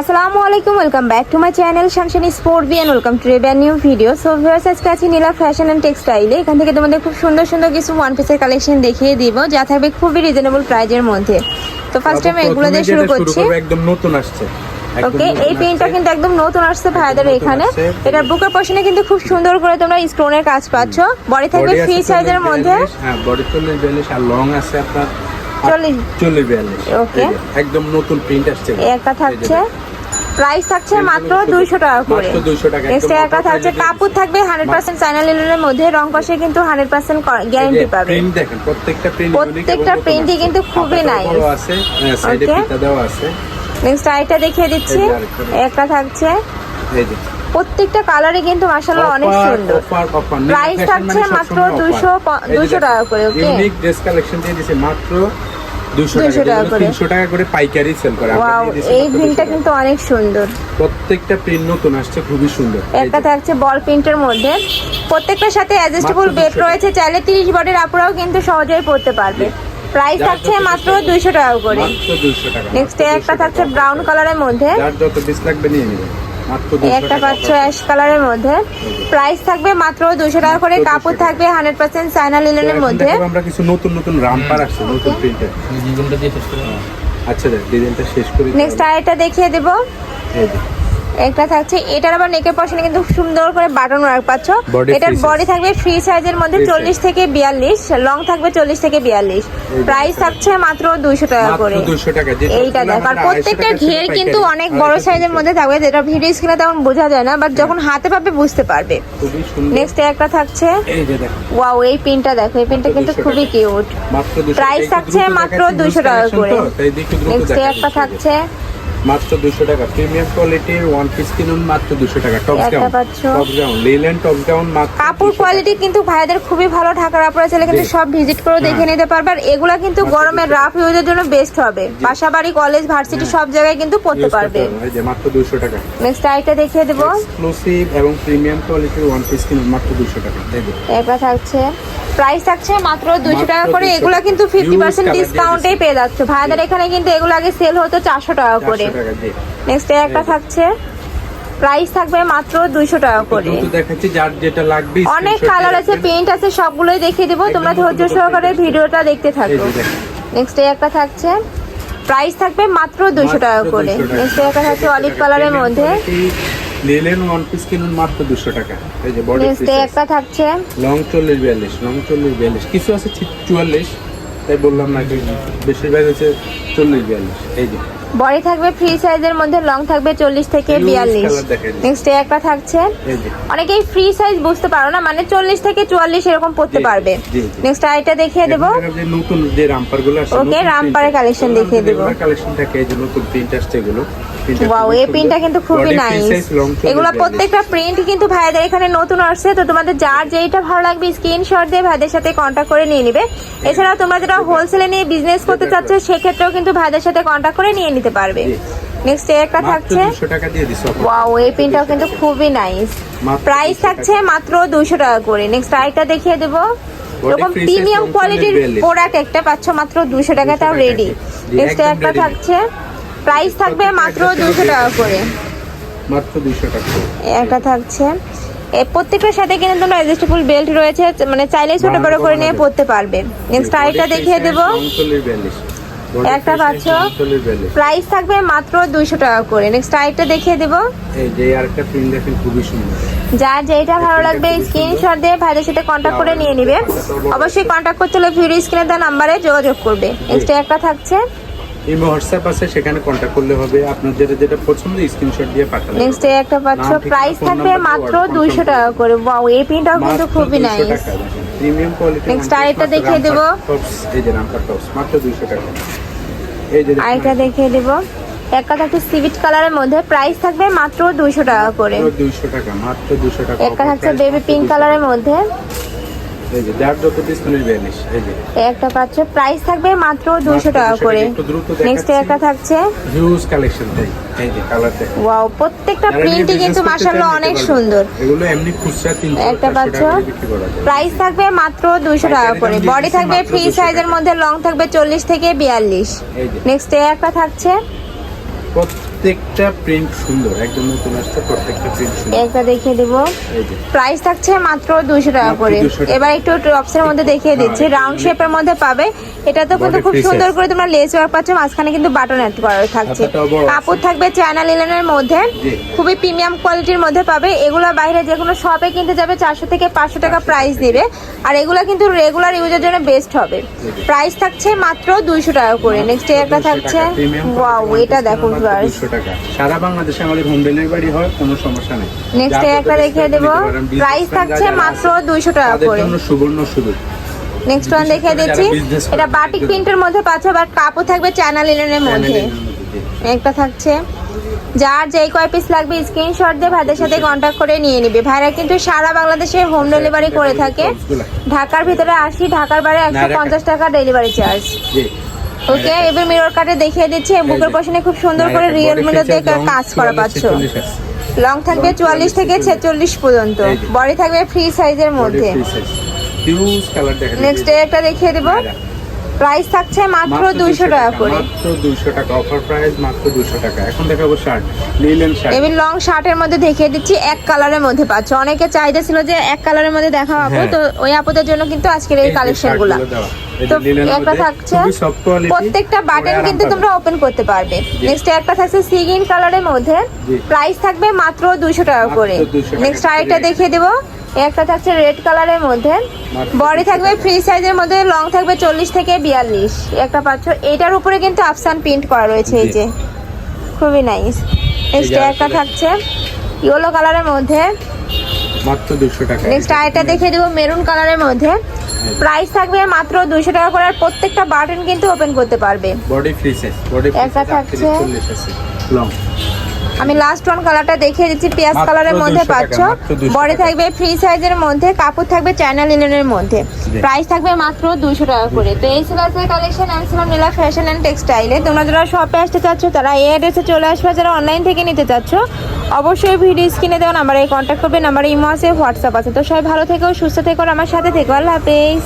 আসসালামু আলাইকুম welcome back to my channel শানশানি sport B and welcome to a new video so viewers আজকে আছি নীলা fashion and টেক্সটাইলে এখান থেকে তোমাদের খুব সুন্দর সুন্দর কিছু ওয়ান পিসের কালেকশন দেখিয়ে দিব যা থাকবে খুবই রিজনেবল প্রাইজের মধ্যে। তো ফার্স্ট টাইম এগুলো দিয়ে শুরু করছি। একদম নতুন আসছে। ওকে এই পেনটা কিন্তু একদম নতুন আসছে ভাইদের এখানে। এটার বুকের পশনে কিন্তু খুব সুন্দর করে তোমরা স্টোনের কাজ পাচ্ছ। বডি থাকবে ফ্রি সাইজের মধ্যে। 42, হ্যাঁ বডি চল্লিশ বিয়াল্লিশ আর লং আছে আপনার চল্লিশ। চল্লিশ বিয়াল্লিশ। Okay. এই যে, একদম নতুন প্রিন্ট আসছে। একটা থাকছে। প্রাইস থাকছে মাত্র দুইশো টাকা করে। মাত্র 200 টাকা, নেক্সট একদম একটা থাকছে কাপড় থাকবে হান্ড্রেড পার্সেন্ট চাইনা লিলের মধ্যে রং কষে কিন্তু হান্ড্রেড পার্সেন্ট গ্যারেন্টি পাবে। প্রত্যেকটা প্রিন্ট প্রত্যেকটা print কিন্তু খুবই আছে নেক্সট আইটা দেখিয়ে দিচ্ছি। আরেকটা। একটা থাকছে। প্রত্যেকটা কালারে কিন্তু মাশাআল্লাহ অনেক সুন্দর। Price Fashion থাকছে মানে মাত্র সবসময় offer। 200 প- এই যে 200 টাকা করে? ইউনিক ড্রেস কালেকশন দিয়ে দিছে মাত্র 200 200 টাকা টাকা করে। 300 টাকা করে পাইকারি সেল করে। ওয়াও এই মাত্র 200 টাকা। কিন্তু অনেক সুন্দর। প্রত্যেকটা প্রিন্ট নতুন আসছে খুবই সুন্দর। একটা থাকছে বল প্রিন্টের মধ্যে। প্রত্যেকটার সাথে অ্যাডজাস্টেবল বেড রয়েছে চাইলে 30 বডির আপুরাও কিন্তু সহজেই পড়তে পারবে। প্রাইস থাকছে মাত্র পিস 200 টাকা করে। মাত্র 200 টাকা নেক্সট একটা থাকছে ব্রাউন কালারের মধ্যে। যার যত পিস লাগবে নিয়ে নেবেন মাত্র এই 200 একটা পাচ্ছ অ্যাশ কালারের মধ্যে। প্রাইস থাকবে মাত্র 200 টাকা করে কাপড় থাকবে 100% চায়না তো লিলেনের মধ্যে। আমরা কিছু নতুন নতুন রামপার আসছে নতুন প্রিন্টের ডিজাইনটা দিয়ে শেষ করে আচ্ছা দেখ ডিজাইনটা শেষ করি নেক্সট আরেকটা দেখিয়ে দেব। একটা থাকছে। এটার আবার নেকের পশনে কিন্তু সুন্দর করে বাটন ওয়ার্ক পাচ্ছ। এটার বডি থাকবে ফ্রি সাইজের মধ্যে চল্লিশ থেকে বিয়াল্লিশ লং থাকবে চল্লিশ থেকে বিয়াল্লিশ। প্রাইস। থাকছে মাত্র দুইশো টাকা মাত্র করে। 200 টাকা। যেটা এইটা দেখ। আর প্রত্যেকটা 250 ঘের কিন্তু অনেক বড় সাইজের মধ্যে থাকবে। যেটা ভিডিও স্ক্রিনে তেমন বোঝা যায় না বাট যখন হাতে পাবে বুঝতে পারবে। খুবই সুন্দর। নেক্সট একটা থাকছে। এই যে দেখো। ওয়াও এই পিনটা দেখো। এই পিনটা কিন্তু খুবই কিউট মাত্র 200 Price টাকা। থাকছে মাত্র 200 টাকা করে। নেক্সট একটা থাকছে। মাত্র 200 টাকা। প্রিমিয়াম কোয়ালিটির ওয়ান পিস কিনুন মাত্র 200 টাকা। টপ পাচ্ছ। Top gown linen top gown মাত্র কাপড় কোয়ালিটি কিন্তু ভাইদের খুবই ভালো ঢাকার আপনারা চাইলে কিন্তু সব ভিজিট করে দেখে হ্যাঁ। নিতে পারবে আর এগুলা কিন্তু গরমের 200 রাফ ইউজের জন্য বেস্ট হবে। বাসাবাড়ি কলেজ ভার্সিটি সব জায়গায় কিন্তু পড়তে পারবে। এই যে মাত্র 200 টাকা। নেক্সট আইটা দেখিয়ে দেবো। এক্সক্লুসিভ এবং প্রিমিয়াম কোয়ালিটির ওয়ান পিস কিনুন মাত্র 200 টাকা। যে এটা থাকছে প্রাইস থাকছে মাত্র দুশো টাকা করে। 200 এগুলা কিন্তু ফিফটি পার্সেন্ট ডিসকাউন্টেই পেয়ে যাচ্ছে। ভাইদের এখানে কিন্তু এগুলো আগে সেল হতো চারশো টাকা করে। 400 নেক্সট একটা থাকছে। প্রাইস থাকবে মাত্র দুইশো টাকা করে। অনেক কালার আছে। পেইন্ট আছে সবগুলোই দেখিয়ে দেবো। তোমরা ধৈর্য সহকারে ভিডিওটা দেখতে থাকো। নেক্সট একটা থাকছে। প্রাইস থাকবে মাত্র দুশো টাকা করে। 200 নেক্সট একটা থাকছে অলিভ কালারের মধ্যে। লিলেন ওয়ান পিস কিনুন মাত্র 200 টাকা। এই যে বডি পিস একটা থাকছে। লং চল্লিশ বিয়াল্লিশ লং চল্লিশ বিয়াল্লিশ। কিছু আছে চুয়াল্লিশ তাই বললাম না যে বেশিরভাগ হচ্ছে চল্লিশ বিয়াল্লিশ। এই যে। বডি থাকবে ফ্রি সাইজের মধ্যে লং থাকবে চল্লিশ থেকে বিয়াল্লিশ। নেক্সট একটা থাকছে। অনেকেই ফ্রি সাইজ বুঝতে পারো না মানে চল্লিশ থেকে চুয়াল্লিশ এরকম পড়তে পারবে। নেক্সট আইটা দেখিয়ে দেবো। এখানকার যে নতুন যে রামপারগুলো আসছে রামপারের collection দেখিয়ে দেবো। কালেকশন থাকে এই যে নতুন প্রিন্ট আসছে এগুলো ওয়াও এই প্রিন্টটা কিন্তু খুবই নাইস এগুলো প্রত্যেকটা প্রিন্ট কিন্তু ভাইদের এখানে নতুন আসছে তো তোমাদের যার ভালো লাগবে স্ক্রিনশট দিয়ে ভাইদের সাথে কন্ট্যাক্ট করে নিয়ে নিবে। এছাড়াও তোমরা যারা হোলসেলে নিয়ে বিজনেস করতে চাচ্ছ সেক্ষেত্রেও কিন্তু ভাইদের সাথে কন্ট্যাক্ট করে নিয়ে নিতে পারবে। নেক্সট একটা থাকছে। 200 টাকা দিয়ে দিছো ওয়াও এই প্রিন্টটাও কিন্তু খুবই নাইস প্রাইস থাকছে মাত্র দুইশো টাকা করে। নেক্সট আরেকটা দেখিয়ে দেবো। এরকম প্রিমিয়াম কোয়ালিটির প্রোডাক্ট একটা পাচ্ছ মাত্র দুশো টাকা তাও রেডি নেক্সট একটা থাকছে। প্রাইস থাকবে মাত্র দুশো টাকা করে। মাত্র 200 টাকা একটা থাকছে। এ প্রত্যেকটার সাথে কিন্তু তোমরা অ্যাডজাস্টেবল বেল্ট রয়েছে। মানে চাইলে ছোট বড় করে নিয়ে পড়তে পারবে। নেক্সট আরেকটা দেখিয়ে দেবো। একটা পাচ্ছ। প্রাইস থাকবে মাত্র দুইশো টাকা করে। নেক্সট আরেকটা দেখিয়ে দেবো। এই যে আরেকটা প্রিন্ট দেখেন খুবই সুন্দর। যার যেটা ভালো লাগবে স্ক্রিনশট দিয়ে ভাইদের সাথে কন্ট্যাক্ট করে নিয়ে নিবে। অবশ্যই কন্ট্যাক্ট করতে হলে ভিডিও স্ক্রিনে দেওয়া নাম্বারে যোগাযোগ করবে। নেক্সট একটা থাকছে। ইমো হোয়াটসঅ্যাপ আছে সেখানে কন্ট্যাক্ট করলে হবে। আপনার যেটা যেটা পছন্দ স্ক্রিনশট দিয়ে পাঠালে নেক্সট একটা পাচ্ছ প্রাইস থাকবে মাত্র order দুইশো confirm টাকা করে। ওয়াও এই প্রিন্টটাও কিন্তু খুবই নাইস প্রিমিয়াম কোয়ালিটি Next আরেকটা দেখিয়ে দেবো। এই যে রামপার টপস মাত্র 200 টাকা। এই যে আরেকটা দেখিয়ে দেবো। একটা থাকছে সিভিট কালারের মধ্যে প্রাইস থাকবে মাত্র দুইশো টাকা করে। 200 টাকা মাত্র 200 টাকা একটা offer থাকছে বেবি পিঙ্ক কালারের মধ্যে। এই যে যার যত পিস তুলে বিয়াল্লিশ এই যে। একটা পাচ্ছ প্রাইস থাকবে মাত্র দুইশো টাকা করে। নেক্সট একটা থাকছে। হিউজ কালেকশন তাই এই যে কালার দেখেন ওয়াও প্রত্যেকটা প্রিন্টই কিন্তু মাশাআল্লাহ অনেক সুন্দর। এগুলো এমনি খুচরা তিনশো একটা চারশো পাচ্ছ। প্রাইস থাকবে মাত্র দুইশো টাকা করে। বডি থাকবে ফ্রি সাইজের মধ্যে লং থাকবে চল্লিশ থেকে বিয়াল্লিশ। এই যে। নেক্সট একটা থাকছে। প্রত্যেকটা প্রিন্ট সুন্দর একদম নতুন আসছে প্রত্যেকটা প্রিন্ট সুন্দর। একটা দেখিয়ে দেবো। প্রাইস থাকছে মাত্র দুইশো টাকা করে। এবার একটু টপসের মধ্যে দেখিয়ে দিচ্ছি। হ্যাঁ, রাউন্ড শেপের মধ্যে পাবে। এটা তো কিন্তু খুব সুন্দর করে তোমরা লেস ওয়ার্ক পাচ্ছ। মাঝখানে কিন্তু বাটন অ্যাড করা থাকছে। কাপড় থাকবে চ্যানেল ইলেনের মধ্যে। খুবই প্রিমিয়াম কোয়ালিটির মধ্যে পাবে। এগুলো বাইরে যে কোনো শপে কিনতে যাবে চারশো থেকে পাঁচশো টাকা প্রাইস দিবে। আর এগুলো কিন্তু রেগুলার ইউজের জন্য বেস্ট হবে। প্রাইস থাকছে মাত্র দুইশো টাকা করে। নেক্সট একটা থাকছে ওয়াও এটা দেখো ভিউয়ার্স 200 টাকা। সারা বাংলাদেশে আমাদের হোম ডেলিভারি হয় কোনো সমস্যা নেই। নেক্সট একটা দেবো। প্রাইস থাকছে মাত্র আছে, দুইশো টাকা করে। জন্য সুবর্ণ সুযোগ। নেক্সট ওয়ান দিচ্ছি। এটা বাটিক প্রিন্টের মধ্যে পাচ্ছে বাট কাপড় থাকবে মধ্যে। একটা থাকছে। যার যেই কয় পিস লাগবে স্ক্রিনশট দিয়ে ভাইদের সাথে কন্ট্যাক্ট করে নিয়ে নিবে। ভাইরা কিন্তু সারা বাংলাদেশে হোম ডেলিভারি করে থাকে। ঢাকার ভিতরে আশি ঢাকার বাইরে একশো পঞ্চাশ টাকা ডেলিভারি চার্জ ওকে এবার মিরর কাটে দেখিয়ে দিচ্ছি। বুকের পশনে খুব সুন্দর করে রিয়েল মিরর দিয়ে কাজ করা পাচ্ছ। লং থাকবে চুয়াল্লিশ থেকে ছেচল্লিশ। পর্যন্ত। বডি থাকবে ফ্রি সাইজের মধ্যে। নেক্সট একটা দেখিয়ে দেবো। প্রাইস থাকছে মাত্র দুইশো টাকা করে। মাত্র 200 টাকা অফার প্রাইস মাত্র 200 টাকা। এখন দেখাবো শার্ট লিলেন শার্ট লং শার্টের মধ্যে দেখিয়ে দিচ্ছি এক কালারের মধ্যে পাচ্ছ। অনেকে চাহিদা ছিল যে এক কালারের মধ্যে দেখা আপু হ্যাঁ। তো ওই আপুদের জন্য কিন্তু আজকের এই কালেকশনগুলা। তো একটা থাকছে প্রত্যেকটা বাটন কিন্তু তোমরা ওপেন করতে পারবে। নেক্সট একটা থাকছে সিগিন কালারের মধ্যে। প্রাইস থাকবে মাত্র টাকা করে। নেক্সট আরেকটা দেখিয়ে দেবো। একটা থাকছে রেড কালারের মধ্যে। বডি থাকবে ফ্রি সাইজের মধ্যে লং থাকবে চল্লিশ থেকে বিয়াল্লিশ। একটা পাচ্ছ। এটার উপরে কিন্তু আফসান প্রিন্ট করা রয়েছে এই যে। খুবই নাইস নেক্সট একটা থাকছে ইয়েলো কালারের মধ্যে। মাত্র 200 টাকা। নেক্সট দেখিয়ে দেবো মেরুন কালারের মধ্যে। প্রাইস থাকবে মাত্র দুইশো টাকা করে আর প্রত্যেকটা বাটন কিন্তু ওপেন করতে পারবে। বডি ফ্রি সাইজ বডি একটা থাকছে। লং আমি লাস্ট ওয়ান কালারটা দেখিয়ে দিচ্ছি পেঁয়াজ কালারের মধ্যে 200 টাকা, পাচ্ছ। মাত্র 200 বডি থাকবে ফ্রি সাইজের মধ্যে কাপড় থাকবে চ্যানেল ইলেনের মধ্যে। প্রাইস থাকবে মাত্র দুশো টাকা করে। তো এই ছিল আজকের কালেকশন আমি ছিলাম নীলা ফ্যাশন অ্যান্ড টেক্সটাইলে তোমরা যারা শপে আসতে চাচ্ছ তারা এই অ্যাড্রেসে চলে আসবে। যারা অনলাইন থেকে নিতে চাচ্ছ অবশ্যই ভিডিও স্ক্রিনে দেওয়া নাম্বারে কন্ট্যাক্ট করবে। নাম্বারে ইমো আছে হোয়াটসঅ্যাপ আছে। তো সবাই ভালো থেকো সুস্থ থেকো আমার সাথে থেকো। আল্লাহ হাফেজ।